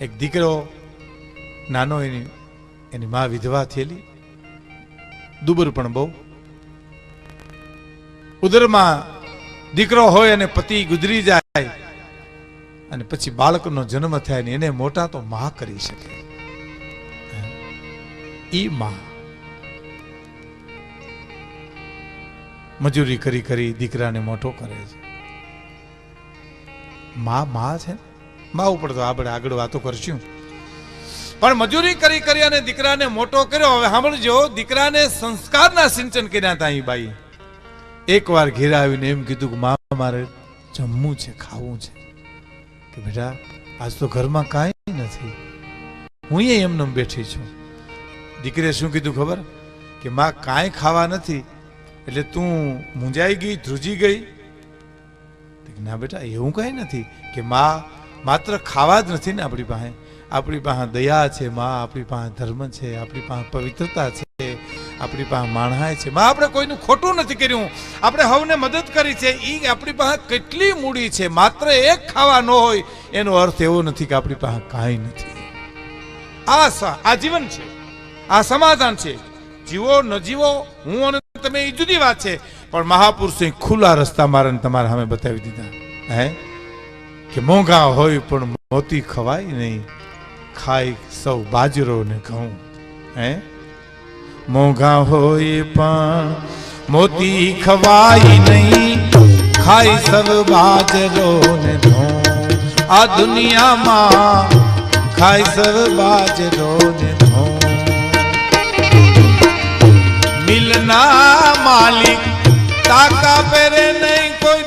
એક દીકરો નાનો એની એની મા વિધવા થયેલી. દુબર પણ બહુ. ઉદરમાં દીકરો હોય અને પતિ ગુજરી જાય અને પછી બાળકનો જન્મ થાય ને એને મોટા તો મા કરી શકે. ઈ મા મજૂરી કરી કરી દીકરાને મોટો કરે છે. મા મા છે ને? માં ઉપર તો આપણે આગળ વાતો કરશું. પણ મજૂરી કરી કરી અને દીકરાને મોટો કર્યો. હવે સાંભળજો, દીકરાને સંસ્કારના સિંચન કર્યા હતા અહીં એકવાર ઘેર આવીને એમ કીધું કે મા મારે જમવું છે, ખાવું છે. કે બેટા, આજ તો ઘરમાં કાંઈ નથી. હું એમને બેઠી છું. દીકરીએ શું કીધું ખબર? કે માં કાંઈ ખાવા નથી, એટલે તું મૂંઝાઈ ગઈ, ધ્રુજી ગઈ. ના બેટા, એવું કાંઈ નથી કે માં માત્ર ખાવા જ નથી ને આપણી પાસે. આપણી પાસે દયા છે, માં આપણી પાસે ધર્મ છે, આપણી પાસે પવિત્રતા છે, આપણી પાસે માણહાય છે. માં આપણે કોઈનું ખોટું નથી કર્યું. આપણે હવને મદદ કરી છે. એ આપણી પાસે કેટલી મૂડી છે. માત્ર એક ખાવા ન હોય, એનો અર્થ એવો નથી કે આપણી પાસે કાંઈ નથી. આ આ જીવન છે. આ સમાધાન છે. જીવો ન જીવો, હું અને તમે એ જુદી વાત છે. પણ મહાપુરુષે ખુલ્લા રસ્તા મારા તમારા સામે બતાવી દીધા. હે? કે મોંઘા હોય પણ મોતી ખવાય નહીં. ખાય સૌ બાજરો ને ઘઉં, હે? મોંઘા હોય પણ મોતી ખવાય નહીં. ખાય સૌ બાજરો ને ઘઉં. આ દુનિયામાં ખાય સૌ બાજરો ને ઘઉં. મિલના માલિક તાકા પેરે નહીં કોઈ